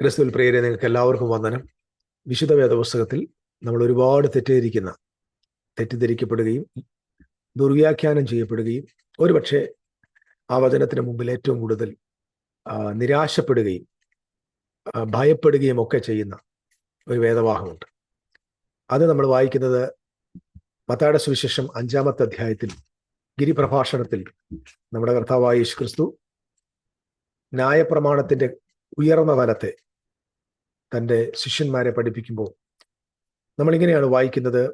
ക്രിസ്തുവിൽ പ്രിയരെ നിങ്ങൾക്ക് എല്ലാവർക്കും വന്ദനം. വിശുദ്ധ വേദപുസ്തകത്തിൽ നമ്മൾ ഒരുപാട് തെറ്റിദ്ധരിക്കുന്ന തെറ്റിദ്ധരിക്കപ്പെടുകയും ദുർവ്യാഖ്യാനം ചെയ്യപ്പെടുകയും ഒരുപക്ഷെ ആ വചനത്തിന് മുമ്പിൽ ഏറ്റവും കൂടുതൽ നിരാശപ്പെടുകയും ഭയപ്പെടുകയും ഒക്കെ ചെയ്യുന്ന ഒരു വേദവാഹമുണ്ട്. അത് നമ്മൾ വായിക്കുന്നത് മത്തായുടെ സുവിശേഷം അഞ്ചാമത്തെ അധ്യായത്തിൽ ഗിരിപ്രഭാഷണത്തിൽ നമ്മുടെ കർത്താവായ യേശു ക്രിസ്തു ന്യായപ്രമാണത്തിന്റെ ഉയർന്ന തലത്തെ തന്റെ ശിഷ്യന്മാരെ പഠിപ്പിക്കുമ്പോൾ നമ്മളിങ്ങനെയാണ് വായിക്കുന്നത്.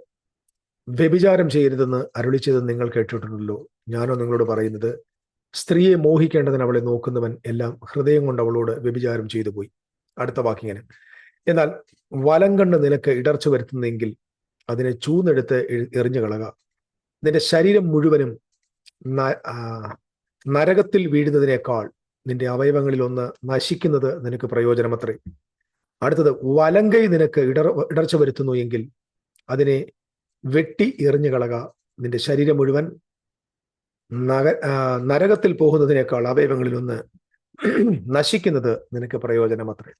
വ്യഭിചാരം ചെയ്യരുതെന്ന് അരുളി നിങ്ങൾ കേട്ടിട്ടുണ്ടല്ലോ. ഞാനോ നിങ്ങളോട് പറയുന്നത് സ്ത്രീയെ മോഹിക്കേണ്ടതിന് അവളെ നോക്കുന്നവൻ എല്ലാം ഹൃദയം കൊണ്ട് അവളോട് വ്യഭിചാരം ചെയ്തു പോയി. അടുത്ത വാക്കിങ്ങനെ. എന്നാൽ വലം കണ്ട് നിനക്ക് ഇടർച്ച വരുത്തുന്നെങ്കിൽ അതിനെ ചൂന്നെടുത്ത് എറിഞ്ഞു കളക. നിന്റെ ശരീരം മുഴുവനും നരകത്തിൽ വീഴുന്നതിനേക്കാൾ നിന്റെ അവയവങ്ങളിൽ ഒന്ന് നശിക്കുന്നത് നിനക്ക് പ്രയോജനമത്രേ. അടുത്തത് വലങ്കൈ നിനക്ക് ഇടർ ഇടർച്ച വരുത്തുന്നു എങ്കിൽ അതിനെ വെട്ടി എറിഞ്ഞു കളക. നിന്റെ ശരീരം മുഴുവൻ നഗ നരകത്തിൽ പോകുന്നതിനേക്കാൾ അവയവങ്ങളിൽ ഒന്ന് നശിക്കുന്നത് നിനക്ക് പ്രയോജനമത്രേ.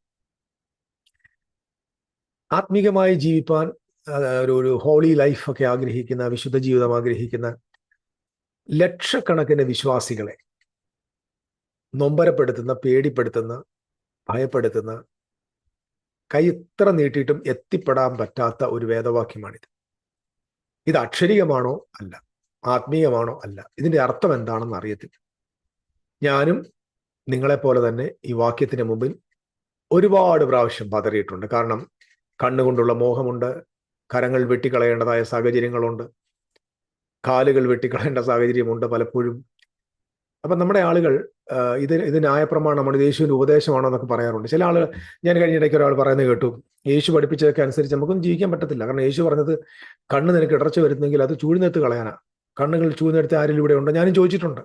ആത്മീകമായി ജീവിപ്പാൻ ഒരു ഒരു ഹോളി ലൈഫ് ഒക്കെ ആഗ്രഹിക്കുന്ന വിശുദ്ധ ജീവിതം ആഗ്രഹിക്കുന്ന ലക്ഷക്കണക്കിന് വിശ്വാസികളെ നൊമ്പരപ്പെടുത്തുന്ന പേടിപ്പെടുത്തുന്ന ഭയപ്പെടുത്തുന്ന കൈ ഇത്ര നീട്ടിയിട്ടും എത്തിപ്പെടാൻ പറ്റാത്ത ഒരു വേദവാക്യമാണിത്. ഇത് അക്ഷരികമാണോ അല്ല ആത്മീയമാണോ അല്ല ഇതിന്റെ അർത്ഥം എന്താണെന്ന് അറിയത്തില്ല. ഞാനും നിങ്ങളെപ്പോലെ തന്നെ ഈ വാക്യത്തിന് മുമ്പിൽ ഒരുപാട് പ്രാവശ്യം പതറിയിട്ടുണ്ട്. കാരണം കണ്ണുകൊണ്ടുള്ള മോഹമുണ്ട് കരങ്ങൾ വെട്ടിക്കളയേണ്ടതായ സാഹചര്യങ്ങളുണ്ട് കാലുകൾ വെട്ടിക്കളയേണ്ട സാഹചര്യമുണ്ട് പലപ്പോഴും. അപ്പൊ നമ്മുടെ ആളുകൾ ഇത് ഇത് ന്യായപ്രമാണമാണ് ഇത് യേശുവിന്റെ ഉപദേശമാണോ എന്നൊക്കെ പറയാറുണ്ട്. ചില ആളുകൾ ഞാൻ കഴിഞ്ഞ ഇടയ്ക്ക് ഒരാൾ പറയുന്നത് കേട്ടു യേശു പഠിപ്പിച്ചതൊക്കെ അനുസരിച്ച് നമുക്കൊന്നും ജീവിക്കാൻ പറ്റത്തില്ല. കാരണം യേശു പറഞ്ഞത് കണ്ണ് നിനക്ക് ഇടർച്ച വരുന്നെങ്കിൽ അത് ചൂഴ്ന്നെടുത്ത് കളയാനാ. കണ്ണുകൾ ചൂഴ്ന്നെടുത്ത് ആരിലൂടെ ഇവിടെ ഉണ്ടോ? ഞാനും ചോദിച്ചിട്ടുണ്ട്.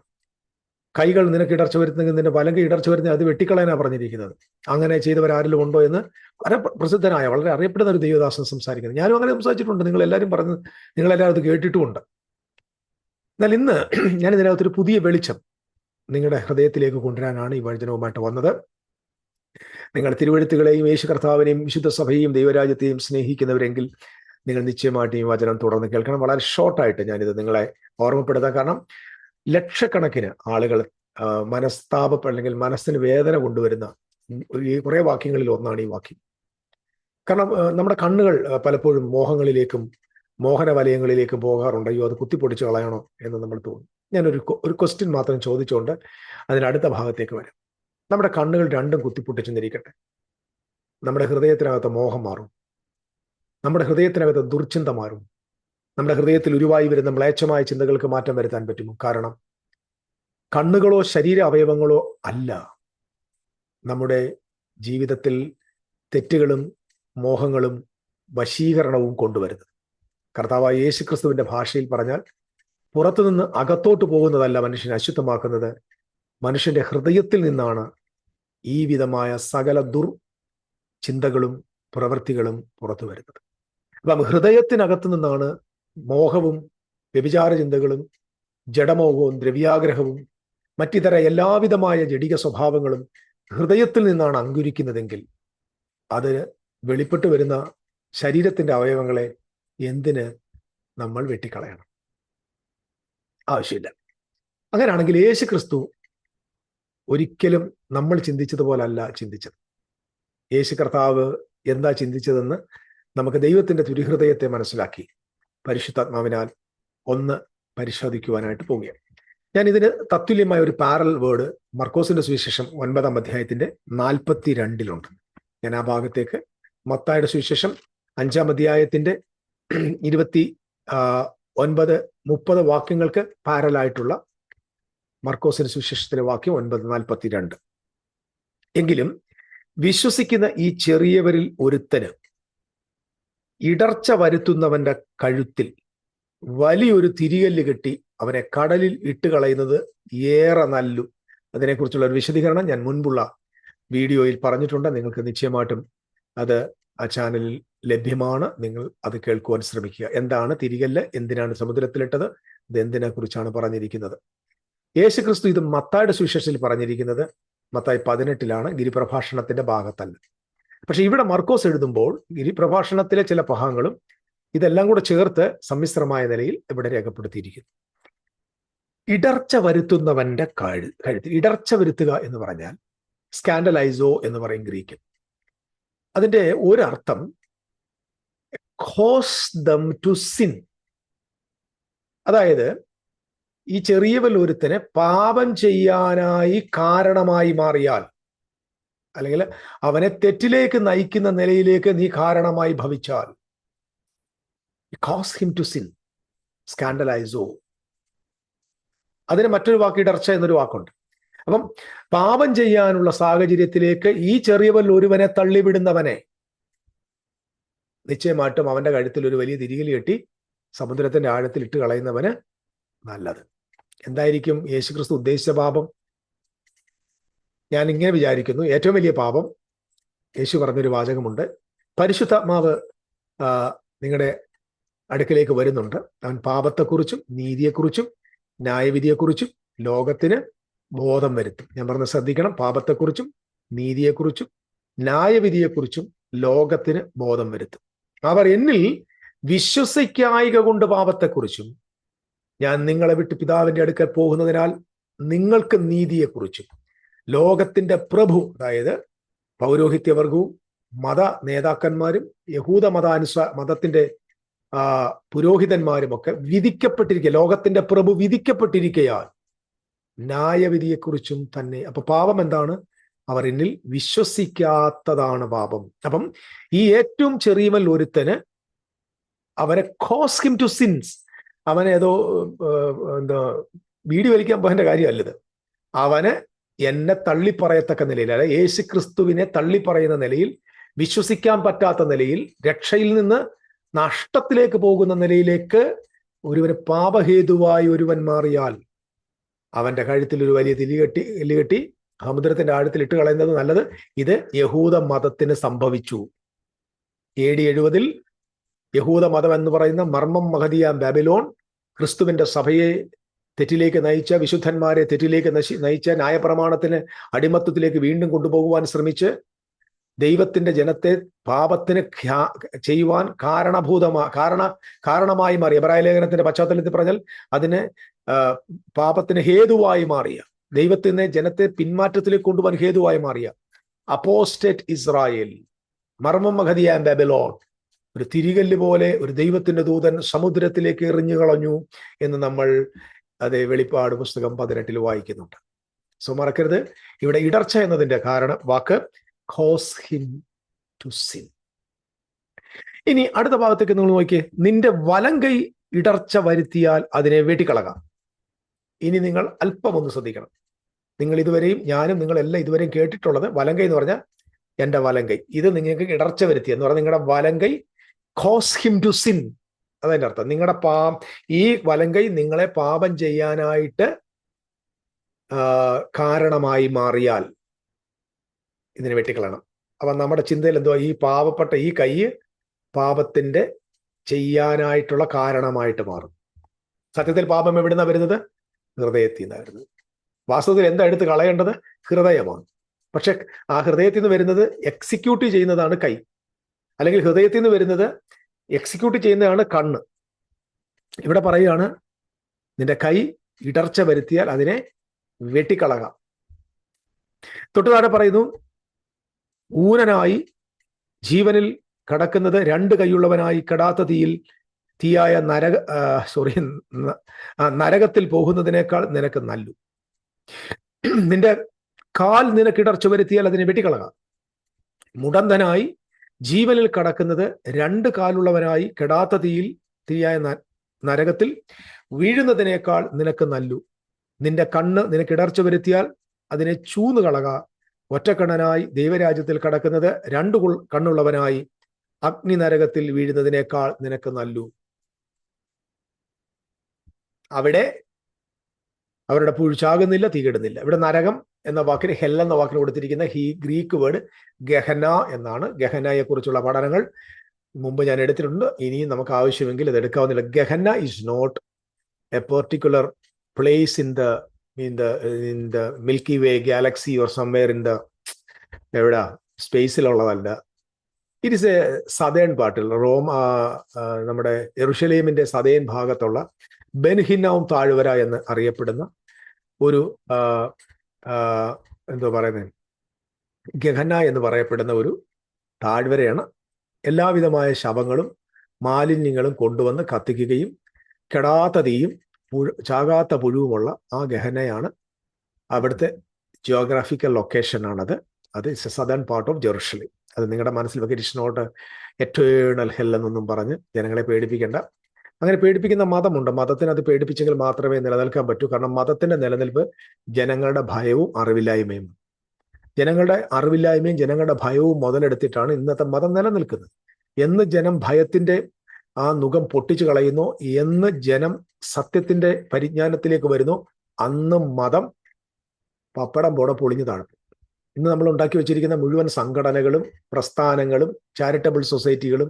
കൈകൾ നിനക്ക് ഇടർച്ച വരുന്നെങ്കിൽ നിന്റെ വലങ്ക ഇടർച്ച വരുന്നെങ്കിൽ അത് വെട്ടിക്കളയാനാ പറഞ്ഞിരിക്കുന്നത്. അങ്ങനെ ചെയ്തവർ ആരിലും ഉണ്ടോ എന്ന് വളരെ പ്രസിദ്ധനായ വളരെ അറിയപ്പെടുന്ന ഒരു ദൈവദാസൻ സംസാരിക്കുന്നത്. ഞാനും അങ്ങനെ സംസാരിച്ചിട്ടുണ്ട്. നിങ്ങൾ എല്ലാവരും പറഞ്ഞ് നിങ്ങളെല്ലാവരും അത് കേട്ടിട്ടുമുണ്ട്. എന്നാൽ ഇന്ന് ഞാൻ ഇതിനകത്തൊരു പുതിയ വെളിച്ചം നിങ്ങളുടെ ഹൃദയത്തിലേക്ക് കൊണ്ടുവരാനാണ് ഈ വചനവുമായിട്ട് വന്നത്. നിങ്ങൾ തിരുവഴുത്തുകളെയും യേശു കർത്താവിനെയും വിശുദ്ധ സഭയെയും ദൈവരാജ്യത്തെയും സ്നേഹിക്കുന്നവരെങ്കിൽ നിങ്ങൾ നിശ്ചയമായിട്ട് ഈ വചനം തുടർന്ന് കേൾക്കണം. വളരെ ഷോർട്ടായിട്ട് ഞാനിത് നിങ്ങളെ ഓർമ്മപ്പെടുത്താം. കാരണം ലക്ഷക്കണക്കിന് ആളുകൾ മനസ്താപ അല്ലെങ്കിൽ മനസ്സിന് വേദന കൊണ്ടുവരുന്ന ഈ കുറേ വാക്യങ്ങളിൽ ഒന്നാണ് ഈ വാക്യം. കാരണം നമ്മുടെ കണ്ണുകൾ പലപ്പോഴും മോഹങ്ങളിലേക്കും മോഹന വലയങ്ങളിലേക്ക് പോകാറുണ്ടോ അത് കുത്തിപ്പൊടിച്ച് കളയണോ എന്ന് നമ്മൾ തോന്നും. ഞാനൊരു ഒരു ക്വസ്റ്റ്യൻ മാത്രം ചോദിച്ചുകൊണ്ട് അതിനടുത്ത ഭാഗത്തേക്ക് വരാം. നമ്മുടെ കണ്ണുകൾ രണ്ടും കുത്തിപ്പൊട്ടിച്ചെന്നിരിക്കട്ടെ. നമ്മുടെ ഹൃദയത്തിനകത്ത് മോഹം മാറും. നമ്മുടെ ഹൃദയത്തിനകത്ത് ദുർചിന്ത മാറും. നമ്മുടെ ഹൃദയത്തിൽ ഉരുവായി വരുന്ന മ്ലേച്ഛമായ ചിന്തകൾക്ക് മാറ്റം വരുത്താൻ പറ്റുമോ കാരണം കണ്ണുകളോ ശരീര അവയവങ്ങളോ അല്ല. നമ്മുടെ ജീവിതത്തിൽ തെറ്റുകളും മോഹങ്ങളും വശീകരണവും കൊണ്ടുവരുന്നത്. കർത്താവായ യേശു ക്രിസ്തുവിന്റെ ഭാഷയിൽ പറഞ്ഞാൽ പുറത്തുനിന്ന് അകത്തോട്ട് പോകുന്നതല്ല മനുഷ്യനെ അശുദ്ധമാക്കുന്നത്. മനുഷ്യന്റെ ഹൃദയത്തിൽ നിന്നാണ് ഈ വിധമായ സകല ദുർ ചിന്തകളും പ്രവൃത്തികളും പുറത്തു വരുന്നത്. അപ്പം ഹൃദയത്തിനകത്തു നിന്നാണ് മോഹവും വ്യഭിചാര ചിന്തകളും ജഡമോഹവും ദ്രവ്യാഗ്രഹവും മറ്റിതര എല്ലാവിധമായ ജടിക സ്വഭാവങ്ങളും ഹൃദയത്തിൽ നിന്നാണ് അങ്കുരിക്കുന്നതെങ്കിൽ അത് വെളിപ്പെട്ടു വരുന്ന ശരീരത്തിന്റെ അവയവങ്ങളെ എന്തിന് നമ്മൾ വെട്ടിക്കളയണം? ആവശ്യമില്ല. അങ്ങനെയാണെങ്കിൽ യേശു ക്രിസ്തു ഒരിക്കലും നമ്മൾ ചിന്തിച്ചതുപോലല്ല ചിന്തിച്ചത്. യേശു കർത്താവ് എന്താ ചിന്തിച്ചതെന്ന് നമുക്ക് ദൈവത്തിന്റെ തുരിഹൃദയത്തെ മനസ്സിലാക്കി പരിശുദ്ധാത്മാവിനാൽ ഒന്ന് പരിശോധിക്കുവാനായിട്ട് പോവുകയാണ്. ഞാൻ ഇതിന് തത്തുല്യമായ ഒരു പാരൽ വേർഡ് മർക്കോസിന്റെ സുവിശേഷം ഒൻപതാം അധ്യായത്തിന്റെ നാൽപ്പത്തി രണ്ടിലുണ്ട് ഞാൻ ആ ഭാഗത്തേക്ക് മത്തായുടെ സുവിശേഷം അഞ്ചാം അധ്യായത്തിന്റെ ഇരുപത്തി ഒൻപത് മുപ്പത് വാക്യങ്ങൾക്ക് പാരലായിട്ടുള്ള മർക്കോസിന് സുവിശേഷത്തിലെ വാക്യം ഒൻപത് നാൽപ്പത്തി രണ്ട് എങ്കിലും വിശ്വസിക്കുന്ന ഈ ചെറിയവരിൽ ഒരുത്തന് ഇടർച്ച വരുത്തുന്നവന്റെ കഴുത്തിൽ വലിയൊരു തിരികല്ല് കെട്ടി അവനെ കടലിൽ ഇട്ട് കളയുന്നത് ഏറെ നല്ലു. അതിനെക്കുറിച്ചുള്ള ഒരു വിശദീകരണം ഞാൻ മുൻപുള്ള വീഡിയോയിൽ പറഞ്ഞിട്ടുണ്ട്. നിങ്ങൾക്ക് നിശ്ചയമായിട്ടും അത് ആ ചാനലിൽ ലഭ്യമാണ്. നിങ്ങൾ അത് കേൾക്കുവാൻ ശ്രമിക്കുക. എന്താണ് തിരികല്ല്? എന്തിനാണ് സമുദ്രത്തിലിട്ടത്? ഇത് എന്തിനെ കുറിച്ചാണ് പറഞ്ഞിരിക്കുന്നത്? യേശുക്രിസ്തു ഇത് മത്തായുടെ സുവിശേഷത്തിൽ പറഞ്ഞിരിക്കുന്നത് മത്തായി പതിനെട്ടിലാണ് ഗിരിപ്രഭാഷണത്തിന്റെ ഭാഗത്തല്ല. പക്ഷെ ഇവിടെ മർക്കോസ് എഴുതുമ്പോൾ ഗിരിപ്രഭാഷണത്തിലെ ചില ഭാഗങ്ങളും ഇതെല്ലാം കൂടെ ചേർത്ത് സമ്മിശ്രമായ നിലയിൽ ഇവിടെ രേഖപ്പെടുത്തിയിരിക്കുന്നു. ഇടർച്ച വരുത്തുന്നവന്റെ കഴു കഴുത്ത്. ഇടർച്ച വരുത്തുക എന്ന് പറഞ്ഞാൽ സ്കാൻഡലൈസോ എന്ന് പറയും ഗ്രീക്കിൽ അതിന്റെ ഒരർത്ഥം കോസ് ദം ടു സിൻ അതായത് ഈ ചെറിയ വല്ലൊരുത്തനെ പാപം ചെയ്യാനായി കാരണമായി മാറിയാൽ അല്ലെങ്കിൽ അവനെ തെറ്റിലേക്ക് നയിക്കുന്ന നിലയിലേക്ക് നീ കാരണമായി ഭവിച്ചാൽ കോസ് ഹിം ടു സിൻ സ്കാൻഡലൈസോ അതിന് മറ്റൊരു വാക്ക് ഇടർച്ച എന്നൊരു വാക്കുണ്ട്. അപ്പം പാപം ചെയ്യാനുള്ള സാഹചര്യത്തിലേക്ക് ഈ ചെറിയവൽ ഒരുവനെ തള്ളിവിടുന്നവനെ നിശ്ചയമായിട്ടും അവന്റെ കഴുത്തിൽ ഒരു വലിയ തിരികൽ കെട്ടി സമുദ്രത്തിന്റെ ആഴത്തിൽ ഇട്ട് കളയുന്നവന് നല്ലത്. എന്തായിരിക്കും യേശുക്രിസ്തു ഉദ്ദേശിച്ച പാപം? ഞാൻ ഇങ്ങനെ വിചാരിക്കുന്നു. ഏറ്റവും വലിയ പാപം യേശു പറഞ്ഞൊരു വാചകമുണ്ട്. പരിശുദ്ധാത്മാവ് നിങ്ങളുടെ അടുക്കിലേക്ക് വരുന്നുണ്ട്. അവൻ പാപത്തെക്കുറിച്ചും നീതിയെക്കുറിച്ചും ന്യായവിധിയെക്കുറിച്ചും ലോകത്തിന് ബോധം വരുത്തും. ഞാൻ പറഞ്ഞ ശ്രദ്ധിക്കണം. പാപത്തെക്കുറിച്ചും നീതിയെക്കുറിച്ചും ന്യായവിധിയെക്കുറിച്ചും ലോകത്തിന് ബോധം വരുത്തും. അവർ എന്നിൽ വിശ്വസിക്കായിക കൊണ്ട് പാപത്തെക്കുറിച്ചും ഞാൻ നിങ്ങളെ വിട്ട് പിതാവിന്റെ അടുക്കൽ പോകുന്നതിനാൽ നിങ്ങൾക്ക് നീതിയെക്കുറിച്ചും ലോകത്തിന്റെ പ്രഭു അതായത് പൗരോഹിത്യവർഗവും മത നേതാക്കന്മാരും യഹൂദ മതാനുസ മതത്തിന്റെ പുരോഹിതന്മാരുമൊക്കെ വിധിക്കപ്പെട്ടിരിക്കുക ലോകത്തിന്റെ പ്രഭു വിധിക്കപ്പെട്ടിരിക്കയാൽ ന്യായവിധിയെക്കുറിച്ചും തന്നെ. അപ്പൊ പാപം എന്താണ്? അവർ എന്നിൽ വിശ്വസിക്കാത്തതാണ് പാപം. അപ്പം ഈ ഏറ്റവും ചെറിയവൽ ഒരുത്തന് അവരെ കോസ് ഹിം ടു സിൻസ് അവനേതോ എന്താ വീടി വലിക്കാൻ പോകേണ്ട കാര്യമല്ലത് അവന് എന്നെ തള്ളിപ്പറയത്തക്ക നിലയിൽ അല്ലെ യേശു ക്രിസ്തുവിനെ തള്ളിപ്പറയുന്ന നിലയിൽ വിശ്വസിക്കാൻ പറ്റാത്ത നിലയിൽ രക്ഷയിൽ നിന്ന് നഷ്ടത്തിലേക്ക് പോകുന്ന നിലയിലേക്ക് ഒരുവന് പാപഹേതുവായി ഒരുവൻ മാറിയാൽ അവന്റെ കഴുത്തിൽ ഒരു വലിയ തിരികെട്ടി എല്ലുകെട്ടി സമുദ്രത്തിന്റെ ആഴത്തിൽ ഇട്ട് കളയുന്നത് നല്ലത്? ഇത് യഹൂദ മതത്തിന് സംഭവിച്ചു. എ ഡി എഴുപതിൽ യഹൂദ മതം എന്ന് പറയുന്ന മർമ്മം മഹതിയ ബാബിലോൺ ക്രിസ്തുവിന്റെ സഭയെ തെറ്റിലേക്ക് നയിച്ച വിശുദ്ധന്മാരെ തെറ്റിലേക്ക് നശി നയിച്ച ന്യായപ്രമാണത്തിന് അടിമത്വത്തിലേക്ക് വീണ്ടും കൊണ്ടുപോകുവാൻ ശ്രമിച്ച് ദൈവത്തിന്റെ ജനത്തെ പാപത്തിന് ചെയ്യുവാൻ കാരണഭൂതമാ കാരണ കാരണമായി മാറി. എബ്രായ ലേഖനത്തിന്റെ പശ്ചാത്തലത്തിൽ പറഞ്ഞാൽ അതിന് പാപത്തിന് ഹേതുവായി മാറിയ. ദൈവത്തിനെ ജനത്തെ പിന്മാറ്റത്തിലേക്ക് കൊണ്ടുപോകാൻ ഹേതുവായി മാറിയ അപ്പോസ്റ്റേറ്റ് ഇസ്രായേൽ മർമ്മം ആൻഡ് ബെബലോൺ ഒരു തിരികല്ല് പോലെ ഒരു ദൈവത്തിന്റെ ദൂതൻ സമുദ്രത്തിലേക്ക് എറിഞ്ഞു കളഞ്ഞു എന്ന് നമ്മൾ അത് വെളിപ്പാട് പുസ്തകം പതിനെട്ടിൽ വായിക്കുന്നുണ്ട്. സോ മറക്കരുത്. ഇവിടെ ഇടർച്ച എന്നതിന്റെ കാരണം വാക്ക് കോസ് ഹിം ടു സിൻ ഇനി അടുത്ത ഭാഗത്തേക്ക് നിങ്ങൾ നോക്കിയേ. നിന്റെ വലം കൈ ഇടർച്ച വരുത്തിയാൽ അതിനെ വെട്ടിക്കളകാം. ഇനി നിങ്ങൾ അല്പം ഒന്ന് ശ്രദ്ധിക്കണം. നിങ്ങൾ ഇതുവരെയും ഞാനും നിങ്ങളെല്ലാം ഇതുവരെയും കേട്ടിട്ടുള്ളത് വലങ്കൈ എന്ന് പറഞ്ഞാൽ എന്റെ വലങ്കൈ. ഇത് നിങ്ങൾക്ക് ഇടർച്ച വരുത്തി എന്ന് പറഞ്ഞാൽ നിങ്ങളുടെ വലങ്കൈ കോസ് ഹിം ടു സിൻ അതതിന്റെ അർത്ഥം. നിങ്ങളുടെ പാ ഈ വലങ്കൈ നിങ്ങളെ പാപം ചെയ്യാനായിട്ട് കാരണമായി മാറിയാൽ ഇതിനെ വെട്ടിക്കളയണം. അപ്പൊ നമ്മുടെ ചിന്തയിൽ എന്തോ ഈ പാവപ്പെട്ട ഈ കൈ പാപത്തിന്റെ ചെയ്യാനായിട്ടുള്ള കാരണമായിട്ട് മാറും. സത്യത്തിൽ പാപം എവിടുന്ന വരുന്നത്? ഹൃദയത്തിൽ നിന്നായിരുന്നു വാസ്തവത്തിൽ എന്താ എടുത്ത് കളയേണ്ടത്? ഹൃദയമാണ്. പക്ഷെ ആ ഹൃദയത്തിൽ നിന്ന് വരുന്നത് എക്സിക്യൂട്ട് ചെയ്യുന്നതാണ് കൈ. അല്ലെങ്കിൽ ഹൃദയത്തിൽ നിന്ന് വരുന്നത് എക്സിക്യൂട്ട് ചെയ്യുന്നതാണ് കണ്ണ്. ഇവിടെ പറയുകയാണ് നിന്റെ കൈ ഇടർച്ച വരുത്തിയാൽ അതിനെ വെട്ടിക്കളകാം. തൊട്ടുതാഴെ പറയുന്നു ഊനനായി ജീവനിൽ കടക്കുന്നത് രണ്ട് കൈയുള്ളവനായി കടാത്ത തീയിൽ തീയായ നരക സോറി നരകത്തിൽ പോകുന്നതിനേക്കാൾ നിനക്ക് നല്ലു. നിന്റെ കാൽ നിനക്കിടർച്ച വരുത്തിയാൽ അതിനെ വെട്ടിക്കളകാം. മുടന്തനായി ജീവനിൽ കടക്കുന്നത് രണ്ട് കാലുള്ളവരായി കെടാത്ത തീയിൽ തീയായ നരകത്തിൽ വീഴുന്നതിനേക്കാൾ നിനക്ക് നല്ലു. നിന്റെ കണ്ണ് നിനക്കിടർച്ച വരുത്തിയാൽ അതിനെ ചൂന്ന് കളക. ഒറ്റക്കണ്ണനായി ദൈവരാജ്യത്തിൽ കടക്കുന്നത് രണ്ടു കണ്ണുള്ളവനായി അഗ്നി നരകത്തിൽ വീഴുന്നതിനേക്കാൾ നിനക്ക് നല്ലു. അവിടെ അവരുടെ പുഴിച്ചാകുന്നില്ല തീകിടുന്നില്ല ഇവിടെ നരകം എന്ന വാക്കിന് ഹെൽ എന്ന വാക്കിന് കൊടുത്തിരിക്കുന്ന ഹി ഗ്രീക്ക് വേർഡ് ഗഹന എന്നാണ്. ഗഹനയെ കുറിച്ചുള്ള പഠനങ്ങൾ മുമ്പ് ഞാൻ എടുത്തിട്ടുണ്ട്. ഇനിയും നമുക്ക് ആവശ്യമെങ്കിൽ ഇത് എടുക്കാവുന്നില്ല Gehenna is not a particular place in the in the in the Milky Way galaxy or somewhere in the എവിടാ? സ്പേസിലുള്ളതല്ല. ഇറ്റ് ഇസ് എ സതേൺ പാർട്ടിൽ റോം നമ്മുടെ എറുഷലേമിന്റെ സതേൺ ഭാഗത്തുള്ള ബെൻഹിന്നാവും താഴ്വര എന്ന് അറിയപ്പെടുന്ന ഒരു എന്തോ പറയുന്നത് ഗഹന എന്ന് പറയപ്പെടുന്ന ഒരു താഴ്വരയാണ്. എല്ലാവിധമായ ശവങ്ങളും മാലിന്യങ്ങളും കൊണ്ടുവന്ന് കത്തിക്കുകയും കെടാത്ത തീയും പുഴു ചാകാത്ത പുഴുവുമുള്ള ആ ഗഹനയാണ് അവിടുത്തെ ജിയോഗ്രാഫിക്കൽ ലൊക്കേഷൻ ആണത്. അത് it's a southern part of Jerusalem അത് നിങ്ങളുടെ മനസ്സിൽ വെക്കുക എറ്റേണൽ ഹെൽ എന്നൊന്നും പറഞ്ഞ് ജനങ്ങളെ പേടിപ്പിക്കേണ്ട. അങ്ങനെ പേടിപ്പിക്കുന്ന മതമുണ്ട്? മതത്തിന് അത് പേടിപ്പിച്ചെങ്കിൽ മാത്രമേ നിലനിൽക്കാൻ പറ്റൂ. കാരണം മതത്തിന്റെ നിലനിൽപ്പ് ജനങ്ങളുടെ ഭയവും അറിവില്ലായ്മയും. ജനങ്ങളുടെ അറിവില്ലായ്മയും ജനങ്ങളുടെ ഭയവും മുതലെടുത്തിട്ടാണ് ഇന്നത്തെ മതം നിലനിൽക്കുന്നത്. എന്ന് ജനം ഭയത്തിന്റെ ആ മുഖം പൊട്ടിച്ചു കളയുന്നു എന്ന് ജനം സത്യത്തിന്റെ പരിജ്ഞാനത്തിലേക്ക് വരുന്നു അന്ന് മതം പപ്പടം പോടെ പൊളിഞ്ഞു താഴ്ത്തും ഇന്ന് നമ്മൾ ഉണ്ടാക്കി വെച്ചിരിക്കുന്ന മുഴുവൻ സംഘടനകളും പ്രസ്ഥാനങ്ങളും ചാരിറ്റബിൾ സൊസൈറ്റികളും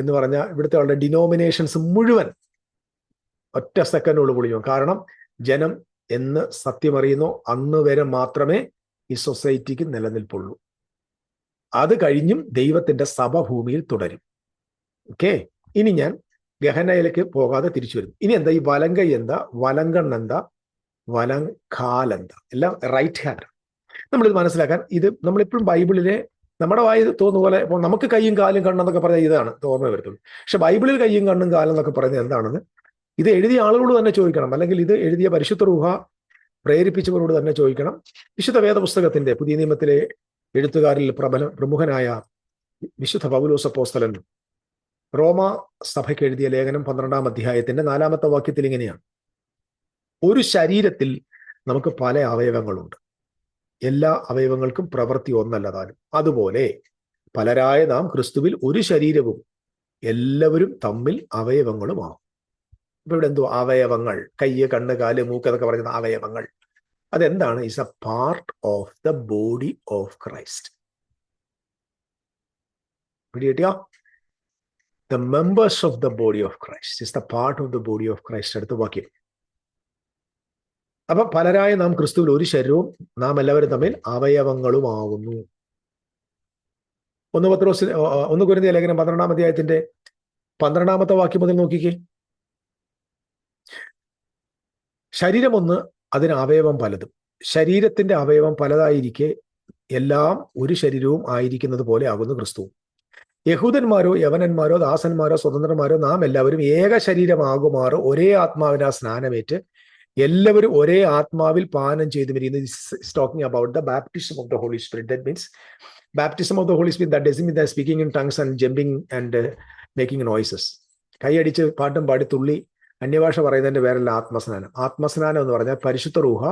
എന്ന് പറഞ്ഞാൽ ഇവിടുത്തെ ആളുടെ ഡിനോമിനേഷൻസ് മുഴുവൻ ഒറ്റ സെക്കൻഡോട് പൊളിഞ്ഞു കാരണം ജനം എന്ന് സത്യമറിയുന്നു അന്ന് വരെ മാത്രമേ ഈ സൊസൈറ്റിക്ക് നിലനിൽപ്പുള്ളൂ. അത് കഴിഞ്ഞും ദൈവത്തിന്റെ സഭ ഭൂമിയിൽ തുടരും. ഓക്കെ ഇനി ഞാൻ ഗഹനയിലേക്ക് പോകാതെ തിരിച്ചു വരും ഇനി എന്താ ഈ വലങ്കൈ എന്താ? വലങ്കണ്ണ് എന്താ? വലങ്കാലെന്താ എല്ലാം റൈറ്റ് ഹാൻഡ് നമ്മളിത് മനസ്സിലാക്കാൻ ഇത് നമ്മളിപ്പോഴും ബൈബിളിലെ നമ്മുടെ വായി തോന്നുന്ന പോലെ ഇപ്പോൾ നമുക്ക് കയ്യും കാലും കണ്ണെന്നൊക്കെ പറഞ്ഞാൽ ഇതാണ് ഓർമ്മ വരുത്തുന്നത് പക്ഷെ ബൈബിളിൽ കയ്യും കണ്ണും കാലും എന്നൊക്കെ പറയുന്നത് എന്താണെന്ന്? ഇത് എഴുതിയ ആളുകളോട് തന്നെ ചോദിക്കണം. അല്ലെങ്കിൽ ഇത് എഴുതിയ പരിശുദ്ധ റൂഹ പ്രേരിപ്പിച്ചവരോട് തന്നെ ചോദിക്കണം. വിശുദ്ധ വേദപുസ്തകത്തിന്റെ പുതിയ നിയമത്തിലെ എഴുത്തുകാരിൽ പ്രബല പ്രമുഖനായ വിശുദ്ധ പൗലോസ പോസ്തലൻ റോമ സഭയ്ക്ക് എഴുതിയ ലേഖനം പന്ത്രണ്ടാം അധ്യായത്തിന്റെ നാലാമത്തെ വാക്യത്തിൽ ഇങ്ങനെയാണ്. ഒരു ശരീരത്തിൽ നമുക്ക് പല അവയവങ്ങളുണ്ട്. എല്ലാ അവയവങ്ങൾക്കും പ്രവൃത്തി ഒന്നല്ലതാനും. അതുപോലെ പലരായ നാം ക്രിസ്തുവിൽ ഒരു ശരീരവും എല്ലാവരും തമ്മിൽ അവയവങ്ങളുമാണ് ഇപ്പൊ ഇവിടെ എന്തോ അവയവങ്ങൾ കയ്യ് കണ്ണ് കാൽ മൂക്ക് എന്നൊക്കെ പറയുന്ന അവയവങ്ങൾ. അതെന്താണ്? Is a part of the body of Christ പിടികിട്ടിയോ? The members of the body of Christ is the part of the body of Christ അടുത്ത വാക്യം. അപ്പൊ പലരായ നാം ക്രിസ്തുവിൽ ഒരു ശരീരവും നാം എല്ലാവരും തമ്മിൽ അവയവങ്ങളുമാകുന്നു ഒന്ന് പത്രോസ് ഒന്ന് കുരുന്നിയ ലേഖനം പന്ത്രണ്ടാം അധ്യായത്തിന്റെ പന്ത്രണ്ടാമത്തെ വാക്യം മുതൽ നോക്കിക്കേ. ശരീരം ഒന്ന് അതിന് അവയവം പലതും. ശരീരത്തിന്റെ അവയവം പലതായിരിക്കെ എല്ലാം ഒരു ശരീരവും ആയിരിക്കുന്നത് പോലെ ആകുന്നു ക്രിസ്തു. യഹൂദന്മാരോ യവനന്മാരോ ദാസന്മാരോ സ്വതന്ത്രന്മാരോ നാം എല്ലാവരും ഏക ശരീരമാകുമാറോ ഒരേ ആത്മാവിനാ സ്നാനമേറ്റ് എല്ലാവരും ഒരേ ആത്മാവിൽ പാനം ചെയ്തു വരിക്കുന്നത് talking about the baptism of the Holy Spirit that means baptism of the Holy Spirit that does mean the speaking in tongues and jumping and making noises കൈയടിച്ച് പാട്ടും പാടി തുള്ളി അന്യഭാഷ പറയുന്നതിന്റെ പേരല്ല ആത്മസ്നാനം. ആത്മസ്നാനം എന്ന് പറഞ്ഞാൽ പരിശുദ്ധ റൂഹ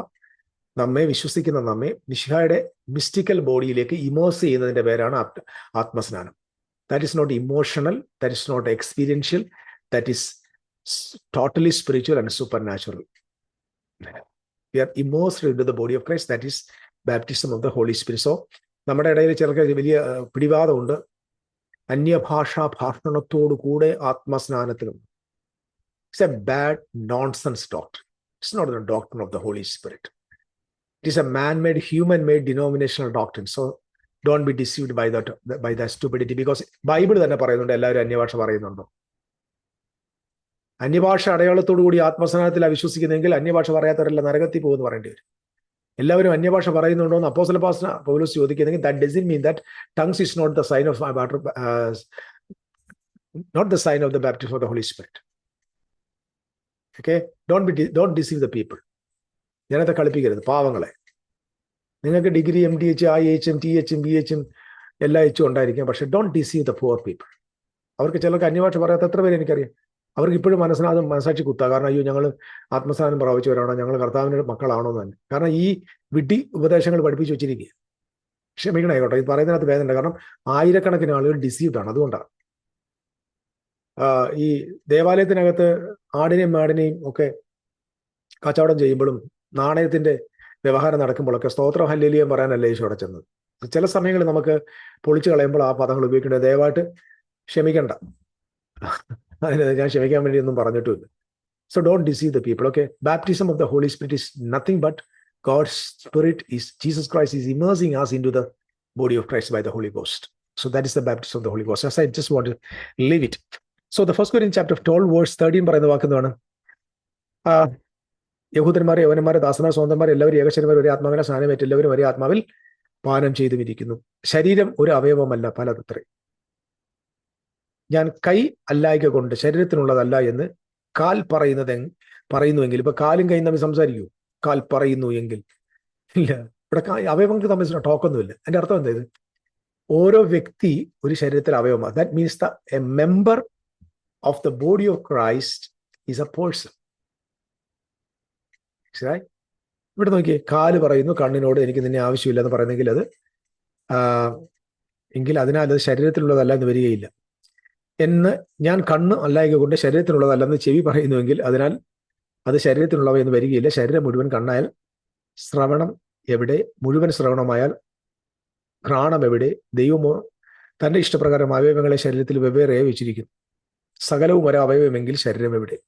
നമ്മെ വിശ്വസിക്കുന്ന നമ്മെ മിഷിഹായുടെ മിസ്റ്റിക്കൽ ബോഡിയിലേക്ക് ഇമോസ് ചെയ്യുന്നതിന്റെ പേരാണ് ആത്മസ്നാനം. That is not emotional that is not experiential that is totally spiritual and supernatural we are immersed into the body of Christ that is baptism of the Holy Spirit so നമ്മുടെ ഇടയിൽ ചിലർക്ക് വലിയ പിടിവാദമുണ്ട്. അന്യഭാഷാ ഭാഷണത്തോടു കൂടെ ആത്മസ്നാനത്തിലും. It's a bad nonsense doctor it's not the doctor of the Holy Spirit it is a man made human made denominational doctor so don't be deceived by the by the stupidity because Bible തന്നെ പറയുന്നുണ്ട് എല്ലാവരും അന്യഭാഷ പറയുന്നുണ്ടോ? അന്യഭാഷ അടയാളത്തോടു കൂടി ആത്മസ്നാനത്തിൽ വിശ്വസിക്കുന്നെങ്കിൽ അന്യഭാഷ പറയാത്തവരല്ല നരകത്തിൽ പോകുമെന്ന് പറയേണ്ടി വരും. എല്ലാവരും അന്യഭാഷ പറയുന്നുണ്ടോ എന്ന് അപ്പോസല പാസന പൗലോസ് ചോദിക്കുന്നെങ്കിൽ that doesn't mean that tongues is not the sign of not the sign of the baptism of the Holy Spirit okay don't be don't deceive the people ജനത്തെ കളിപ്പിക്കരുത് പാവങ്ങളെ. നിങ്ങൾക്ക് degree M D H I എച്ചും T എച്ചും B എച്ചും എല്ലാ എച്ചും ഉണ്ടായിരിക്കും. പക്ഷെ don't deceive the poor people അവർക്ക് ചിലർക്ക് അന്യഭാഷ പറയാത്ത എത്ര പേര് എനിക്കറിയാം? അവർക്ക് ഇപ്പോഴും മനസ്സിനകത്ത് മനസ്സാക്ഷി കുത്താ. കാരണം അയ്യോ ഞങ്ങൾ ആത്മസ്ഥാനം പ്രാപിച്ചവരാണോ ഞങ്ങൾ കർത്താവിന്റെ മക്കളാണോ എന്ന് തന്നെ. കാരണം ഈ വിട്ടി ഉപദേശങ്ങൾ പഠിപ്പിച്ചു വെച്ചിരിക്കുക ക്ഷമിക്കണേ കേട്ടോ ഇത് പറയുന്നതിനകത്ത് വേദന കാരണം ആയിരക്കണക്കിന് ആളുകൾ ഡിസീവ്ഡാണ്. അതുകൊണ്ടാണ് ഈ ദേവാലയത്തിനകത്ത് ആടിനെയും മാടിനെയും ഒക്കെ കച്ചവടം ചെയ്യുമ്പോഴും നാണയത്തിന്റെ വ്യവഹാരം നടക്കുമ്പോഴൊക്കെ സ്തോത്ര ഹല്ലേലിയം പറയാനല്ലേ ഈശോ അവിടെ ചെന്നത്. ചില സമയങ്ങളിൽ നമുക്ക് പൊളിച്ചു കളയുമ്പോൾ ആ പദങ്ങൾ ഉപയോഗിക്കേണ്ടത് ദയവായിട്ട് ക്ഷമിക്കണ്ട. അതിന് ഞാൻ ക്ഷമിക്കാൻ വേണ്ടി ഒന്നും പറഞ്ഞിട്ടുമില്ല. So don't deceive the people okay baptism of the Holy Spirit is nothing but God Spirit is Jesus Christ is immersing us into the body of Christ by the Holy Ghost so that is the baptism of the Holy Ghost I just just want it so the first the chapter twelve verse 12 verse 13 പറയുന്ന വാക്കുന്നതാണ് യഹൂദന്മാരെ യവനന്മാരെ ദാസന്മാർ സ്വന്തന്മാർ എല്ലാവരും ഏകശരന്മാർ ഒരേ ആത്മാവിനെ സ്നാനമേറ്റ് എല്ലാവരും ഒരേ ആത്മാവിൽ പാനം ചെയ്തു വിരിക്കുന്നു ശരീരം ഒരു അവയവമല്ല പലതത്രേ. ഞാൻ കൈ അല്ലായ്ക കൊണ്ട് ശരീരത്തിനുള്ളതല്ല എന്ന് കാൽ പറയുന്നത് പറയുന്നുവെങ്കിൽ ഇപ്പൊ കാലും കൈയും തമ്മിൽ സംസാരിക്കൂ. കാൽ പറയുന്നു എങ്കിൽ. ഇല്ല. ഇവിടെ അവയവങ്ങൾ തമ്മിൽ ടോക്കൊന്നുമില്ല. അതിന്റെ അർത്ഥം എന്തായത് ഓരോ വ്യക്തി ഒരു ശരീരത്തിൽ അവയവമാണ് that means the a member of the body of Christ is a person ഇവിടെ നോക്കിയേ കാൽ പറയുന്നു കണ്ണിനോട് എനിക്ക് നിന്നെ ആവശ്യമില്ല എന്ന് പറയുന്നെങ്കിൽ അത് എങ്കിൽ അതിനാൽ അത് ശരീരത്തിലുള്ളതല്ല എന്ന് വരികയില്ല. എന്ന് ഞാൻ കണ്ണ് അല്ലായക കൊണ്ട് ശരീരത്തിനുള്ളതല്ലെന്ന് ചെവി പറയുന്നുവെങ്കിൽ അതിനാൽ അത് ശരീരത്തിനുള്ളവ എന്ന് വരികയില്ല. ശരീരം മുഴുവൻ കണ്ണായാൽ ശ്രവണം എവിടെ? മുഴുവൻ ശ്രവണമായാൽ ഘ്രാണം എവിടെ? ദൈവമോ? തന്റെ ഇഷ്ടപ്രകാരം അവയവങ്ങളെ ശരീരത്തിൽ വെവ്വേറെ വെച്ചിരിക്കുന്നു. സകലവും ഒരു അവയവമെങ്കിൽ ശരീരം എവിടെ?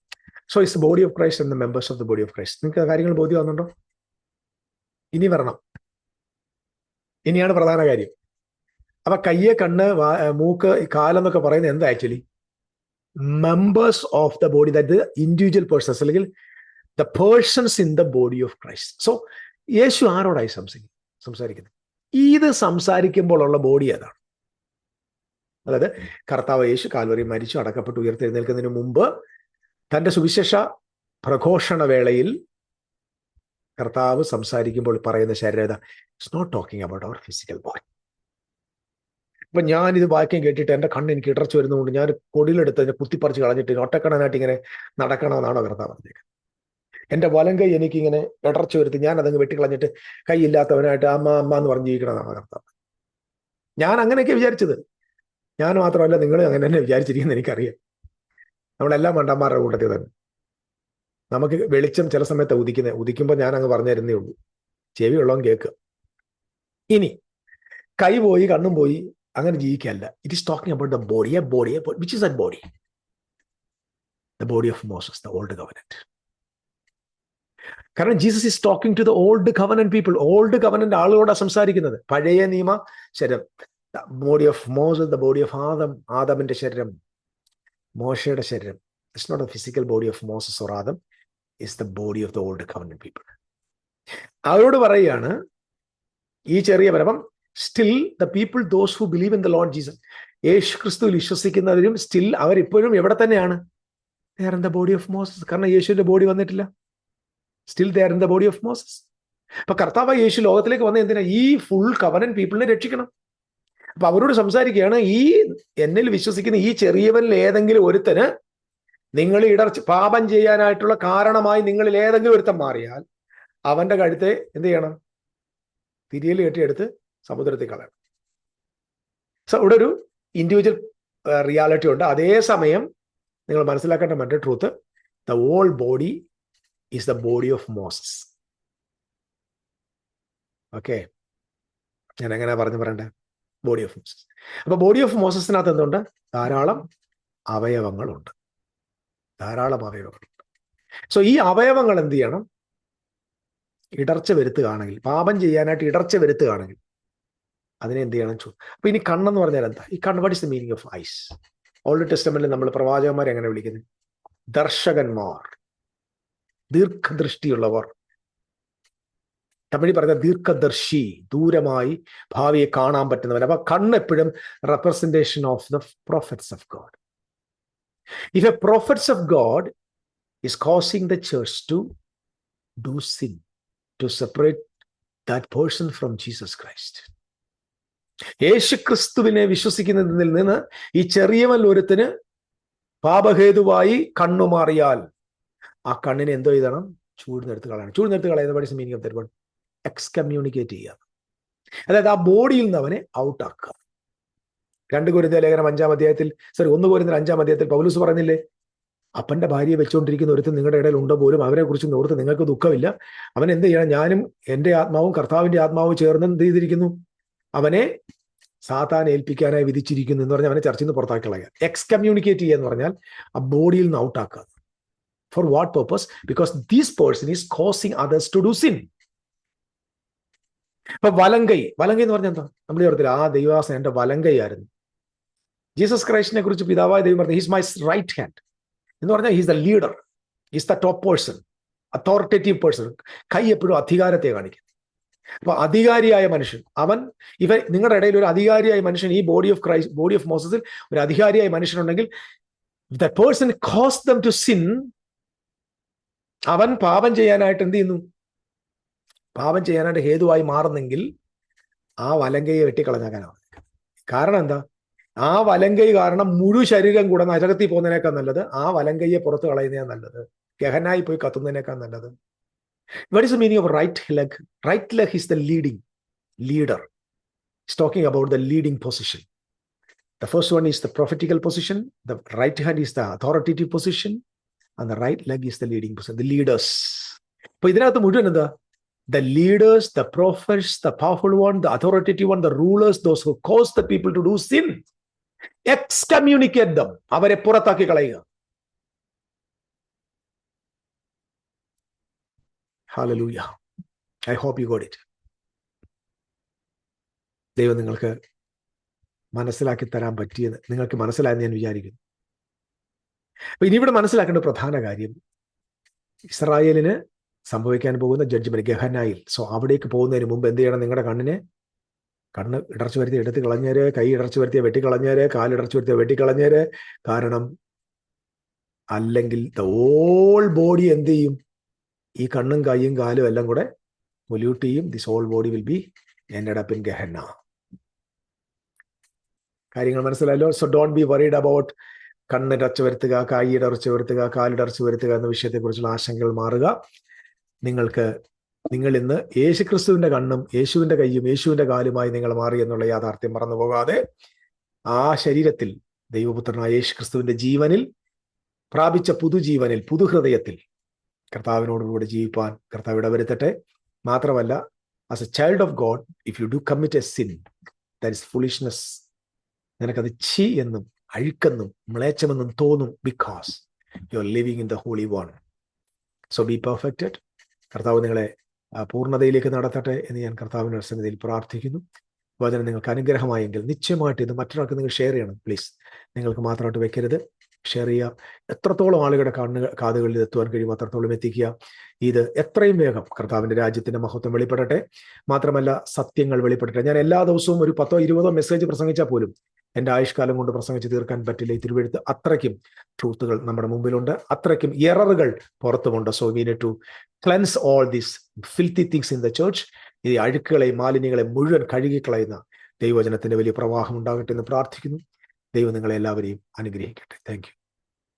So is body of Christ എന്ന members of the body of Christ നിങ്ങൾക്ക് കാര്യങ്ങൾ ബോധ്യമാകുന്നുണ്ടോ? ഇനി വരണം. ഇനിയാണ് പ്രധാന കാര്യം. അപ്പൊ കയ്യെ കണ്ണ് മൂക്ക് കാലെന്നൊക്കെ പറയുന്നത് എന്താ actually members of the body that individual persons അല്ലെങ്കിൽ the persons in the body of Christ so യേശു ആരോടായി സംസാരിക്കും സംസാരിക്കുന്നത് ഇത് സംസാരിക്കുമ്പോൾ ഉള്ള ബോഡി ഏതാണ്? അതായത് കർത്താവ് യേശു കാൽവറി മരിച്ചു അടക്കപ്പെട്ട് ഉയർത്തെഴുന്നേൽക്കുന്നതിന് മുമ്പ് തന്റെ സുവിശേഷ പ്രഘോഷണ വേളയിൽ കർത്താവ് സംസാരിക്കുമ്പോൾ പറയുന്ന ശരീരം it's not talking about our physical body ഇപ്പൊ ഞാൻ ഇത് വാക്യം കേട്ടിട്ട് എന്റെ കണ്ണ് എനിക്ക് ഇടർച്ച വരുന്നതുകൊണ്ട് ഞാൻ കൊടിയിലെടുത്ത് അതിനെ കുത്തിപ്പറിച്ച് കളഞ്ഞിട്ട് ഒറ്റക്കണനായിട്ട് ഇങ്ങനെ നടക്കണമെന്നാണോ കർത്താവ് പറഞ്ഞേക്കുന്നത് എന്റെ വലം കൈ എനിക്ക് ഇങ്ങനെ ഇടർച്ച വരുത്തി ഞാൻ അതങ്ങ് വെട്ടിക്കളഞ്ഞിട്ട് കൈയില്ലാത്തവനായിട്ട് അമ്മ അമ്മ എന്ന് പറഞ്ഞ് ജീവിക്കണമെന്നാണ് കർത്താവ് ഞാൻ അങ്ങനെയൊക്കെ വിചാരിച്ചത്. ഞാൻ മാത്രമല്ല നിങ്ങളും അങ്ങനെ തന്നെ വിചാരിച്ചിരിക്കുന്നത് എനിക്കറിയാം. നമ്മളെല്ലാം മണ്ടന്മാരുടെ കൂട്ടത്തിൽ തന്നെ. നമുക്ക് വെളിച്ചം ചില സമയത്ത് ഉദിക്കുന്നത് ഉദിക്കുമ്പോൾ ഞാൻ അങ്ങ് പറഞ്ഞിരുന്നേ ഉള്ളൂ. ചെവി ഉള്ളവൻ കേൾക്കുക. ഇനി കൈ പോയി കണ്ണും പോയി അങ്ങനെ ജീവിക്കല്ല it is talking about the body a body which is the body the body of Moses the old covenant കാരണം Jesus is talking to the old covenant people old covenant ആളുകളോടാണ് സംസാരിക്കുന്നത്. പഴയ നിയമ ശരീരം body of Moses the body of Adam ആദമിന്റെ ശരീരം. മോശയുടെ ശരീരം. It's not a physical body of Moses or Adam is the body of the old covenant people അവരോട് പറയുകയാണ് ഈ ചെറിയ പരമം still the people those who believe in the Lord Jesus യേശു ക്രിസ്തുവിൽ വിശ്വസിക്കുന്നവരും സ്റ്റിൽ അവരിപ്പോഴും എവിടെ തന്നെയാണ്? There in the body of Moses കാരണം യേശുവിന്റെ ബോഡി വന്നിട്ടില്ല. Still there in the body of Moses അപ്പൊ കർത്താവ് യേശു ലോകത്തിലേക്ക് വന്ന എന്തിനാ ഈ ഫുൾ കവനൻ പീപ്പിളിനെ രക്ഷിക്കണം? അപ്പൊ അവരോട് സംസാരിക്കുകയാണ് ഈ എന്നിൽ വിശ്വസിക്കുന്ന ഈ ചെറിയവനിൽ ഏതെങ്കിലും ഒരുത്തന് നിങ്ങൾ ഇടർച്ച പാപം ചെയ്യാനായിട്ടുള്ള കാരണമായി നിങ്ങളിൽ ഏതെങ്കിലും ഒരുത്തൻ മാറിയാൽ അവന്റെ കഴുത്തെ എന്ത് ചെയ്യണം? തിരിയൽ കെട്ടിയെടുത്ത് സമുദ്രത്തിൽ കളയണം സോ ഇവിടെ ഒരു ഇൻഡിവിജ്വൽ റിയാലിറ്റി ഉണ്ട്. അതേസമയം നിങ്ങൾ മനസ്സിലാക്കേണ്ട മറ്റൊരു truth the all body is the body of Moses okay ഞാൻ എങ്ങനെ പറഞ്ഞു പറയണ്ടേ? ബോഡി ഓഫ് മോസസ് അപ്പൊ ബോഡി ഓഫ് മോസസിനകത്ത് എന്തുണ്ട്? ധാരാളം അവയവങ്ങളുണ്ട്. ധാരാളം അവയവങ്ങളുണ്ട്. സോ ഈ അവയവങ്ങൾ എന്ത് ചെയ്യണം? ഇടർച്ച വരുത്തുകയാണെങ്കിൽ പാപം ചെയ്യാനായിട്ട് ഇടർച്ച വരുത്തുകയാണെങ്കിൽ അതിനെ എന്ത് ചെയ്യണം ചോ? അപ്പൊ ഇനി കണ്ണെന്ന് പറഞ്ഞാൽ എന്താ? ഈ കണ്ണ് what is the meaning of eyes old ടെസ്റ്റമെന്റിൽ നമ്മൾ പ്രവാചകന്മാരെ എങ്ങനെ വിളിക്കുന്നത് ദർശകന്മാർ. ദീർഘദൃഷ്ടിയുള്ളവർ. തമിഴ് പറഞ്ഞ ദീർഘദർശി ദൂരമായി ഭാവിയെ കാണാൻ പറ്റുന്നവൻ. അപ്പൊ കണ്ണ് എപ്പോഴും representation of the prophets of God if a prophets of God is causing the church to do sin to separate that person from Jesus Christ. യേശു ക്രിസ്തുവിനെ വിശ്വസിക്കുന്നതിൽ നിന്ന് ഈ ചെറിയവൻ ഒരുത്തിന് പാപഹേതുവായി കണ്ണു മാറിയാൽ ആ കണ്ണിനെ എന്തോ ചെയ്യണം ചൂടിനെടുത്ത് കളയണം. ചൂടിനെടുത്ത് കളയുന്ന പഠിച്ച മീനിങ് ഓഫ് ദറ്റ് എക്സ്കമ്മ്യൂണിക്കേറ്റ് ചെയ്യുക. അതായത് ആ ബോഡിയിൽ നിന്ന് അവനെ ഔട്ടാക്കുക രണ്ട് കുരുന്ന ലേഖനം അഞ്ചാം അധ്യായത്തിൽ സോറി ഒന്ന് കുരുന്ന അഞ്ചാം അധ്യായത്തിൽ പൗലൂസ് പറഞ്ഞില്ലേ? അപ്പന്റെ ഭാര്യയെ വെച്ചുകൊണ്ടിരിക്കുന്ന ഒരുത്തൻ നിങ്ങളുടെ ഇടയിൽ ഉണ്ടോ പോലും അവരെ കുറിച്ച് ഓർത്ത് നിങ്ങൾക്ക് ദുഃഖമില്ല. അവൻ എന്ത് ചെയ്യണം? ഞാനും എന്റെ ആത്മാവും കർത്താവിന്റെ ആത്മാവും ചേർന്ന് എന്ത് ചെയ്തിരിക്കുന്നു? അവനെ സാത്താൻ ഏൽപ്പിക്കാനായി വിധിച്ചിരിക്കുന്നു എന്ന് പറഞ്ഞാൽ അവനെ ചർച്ചയിൽ നിന്ന് പുറത്താക്കി കളയുക എക്സ് കമ്മ്യൂണിക്കേറ്റ് ചെയ്യുക എന്ന് പറഞ്ഞാൽ ആ ബോഡിയിൽ നിന്ന് ഔട്ടാക്കുക for what purpose because these person is causing others to do sin ഇപ്പൊ വലങ്കൈ വലങ്കൈ എന്ന് പറഞ്ഞാൽ എന്താ? നമ്മൾ ഓർത്തില്ല ആ ദൈവാസന എന്റെ വലങ്കൈ ആയിരുന്നു ജീസസ് ക്രൈസ്റ്റിനെ കുറിച്ച് പിതാവായ ദൈവം പറഞ്ഞു ഹീസ് മൈ റൈറ്റ് ഹാൻഡ് എന്ന് പറഞ്ഞാൽ he's the leader is the top person authoritative person കൈ എപ്പോഴും അധികാരത്തെ കാണിക്കും. അപ്പൊ അധികാരിയായ മനുഷ്യൻ അവൻ ഇവ നിങ്ങളുടെ ഇടയിൽ ഒരു അധികാരിയായ മനുഷ്യൻ ഈ body of Christ body of മോസസിൽ ഒരു അധികാരിയായ മനുഷ്യനുണ്ടെങ്കിൽ the person cause them to sin അവൻ പാപം ചെയ്യാനായിട്ട് എന്ത് ചെയ്യുന്നു? പാപം ചെയ്യാനായിട്ട് ഹേതുവായി മാറുന്നെങ്കിൽ ആ വലങ്കയെ വെട്ടിക്കളഞ്ഞാകാനാണ് കാരണം എന്താ? ആ വലങ്കൈ കാരണം മുഴു ശരീരം കൂടെ നരകത്തിൽ പോകുന്നതിനേക്കാൾ നല്ലത് ആ വലങ്കയെ പുറത്ത് കളയുന്നതിനാ നല്ലത്. ഗഹനായി പോയി കത്തുന്നതിനേക്കാൾ നല്ലത്. what is the meaning of right leg right leg is the leading leader it's talking about the leading position the first one is the prophetical position the right hand is the authoritative position and the right leg is the leading position the leaders അപ്പൊ ഇതിനകത്ത് മുഴുവൻ എന്താ the leaders the prophets the powerful one the authoritative one the rulers those who cause the people to do sin excommunicate them അവരെ പുറത്താക്കി കളയുക Hallelujah I hope you got it ദൈവം നിങ്ങൾക്ക് മനസ്സിലാക്കി തരാൻ പറ്റിയെന്ന് നിങ്ങൾക്ക് മനസ്സിലായെന്ന് ഞാൻ വിചാരിക്കുന്നു. അപ്പൊ ഇനി ഇവിടെ മനസ്സിലാക്കേണ്ട പ്രധാന കാര്യം ഇസ്രായേലിന് സംഭവിക്കാൻ പോകുന്ന ജഡ്ജ്മെന്റ് ഗഹനായിൽ. സോ അവിടേക്ക് പോകുന്നതിന് മുമ്പ് എന്ത് ചെയ്യണം? നിങ്ങളുടെ കണ്ണിനെ കണ്ണ് ഇടർച്ച വരുത്തി എടുത്ത് കളഞ്ഞേര് കൈ ഇടർച്ച വരുത്തിയ വെട്ടിക്കളഞ്ഞേര് കാലിടർച്ച വരുത്തിയ വെട്ടിക്കളഞ്ഞേര് കാരണം അല്ലെങ്കിൽ ദ ഓൾ ബോഡി എന്ത് ചെയ്യും? ഈ കണ്ണും കൈയും കാലും എല്ലാം കൂടെ പൊല്യൂട്ട് ചെയ്യും. This all body will be end up in Gehenna കാര്യങ്ങൾ മനസ്സിലായല്ലോ? So don't be worried about കണ്ണിടച്ചു വരുത്തുക കൈയിടർച്ചു വരുത്തുക കാലിടർച്ചു വരുത്തുക എന്ന വിഷയത്തെക്കുറിച്ചുള്ള ആശങ്കകൾ മാറുക. നിങ്ങൾക്ക് നിങ്ങൾ ഇന്ന് യേശു ക്രിസ്തുവിന്റെ കണ്ണും യേശുവിന്റെ കൈയും യേശുവിന്റെ കാലുമായി നിങ്ങൾ മാറി എന്നുള്ള യാഥാർത്ഥ്യം മറന്നു പോകാതെ ആ ശരീരത്തിൽ ദൈവപുത്രനായ യേശു ക്രിസ്തുവിന്റെ ജീവനിൽ പ്രാപിച്ച പുതുജീവനിൽ പുതുഹൃദയത്തിൽ കർത്താവിനോടുകൂടി ജീവിപ്പാൻ കർത്താവ് ഇടവരുത്തട്ടെ. മാത്രമല്ല as a child of God if you do commit a sin that is foolishness നിനക്കത് ചി എന്നും അഴുക്കെന്നും മ്ലേച്ചമെന്നും തോന്നും because you are living in the holy one so be perfected കർത്താവ് നിങ്ങളെ പൂർണതയിലേക്ക് നടത്തട്ടെ എന്ന് ഞാൻ കർത്താവിന്റെ സന്നിധിയിൽ പ്രാർത്ഥിക്കുന്നു. വചനം നിങ്ങൾക്ക് അനുഗ്രഹമായെങ്കിൽ നിശ്ചയമായിട്ട് ഇത് മറ്റൊരാൾക്ക് നിങ്ങൾ ഷെയർ ചെയ്യണം. പ്ലീസ് നിങ്ങൾക്ക് മാത്രമായിട്ട് വെക്കരുത്. ഷെയർ ചെയ്യുക. എത്രത്തോളം ആളുകളുടെ കണ്ണു കാതുകളിൽ എത്തുവാൻ കഴിയും അത്രത്തോളം എത്തിക്കുക. ഇത് എത്രയും വേഗം കർത്താവിന്റെ രാജ്യത്തിന്റെ മഹത്വം വെളിപ്പെടട്ടെ. മാത്രമല്ല സത്യങ്ങൾ വെളിപ്പെടട്ടെ. ഞാൻ എല്ലാ ദിവസവും ഒരു പത്തോ ഇരുപതോ മെസ്സേജ് പ്രസംഗിച്ചാൽ പോലും എന്റെ ആയുഷ്കാലം കൊണ്ട് പ്രസംഗിച്ച് തീർക്കാൻ പറ്റില്ല ഈ തിരുവെഴുത്ത്. അത്രയ്ക്കും ട്രൂത്തുകൾ നമ്മുടെ മുമ്പിലുണ്ട്. അത്രയ്ക്കും എററുകൾ പുറത്തുമുണ്ട്. So we to cleanse all these filthy things in the church ഈ അഴുക്കുകളെ മാലിന്യങ്ങളെ മുഴുവൻ കഴുകിക്കളയുന്ന ദൈവജനത്തിന്റെ വലിയ പ്രവാഹം ഉണ്ടാകട്ടെ എന്ന് പ്രാർത്ഥിക്കുന്നു. ദൈവം നിങ്ങളെ എല്ലാവരെയും അനുഗ്രഹിക്കട്ടെ. താങ്ക്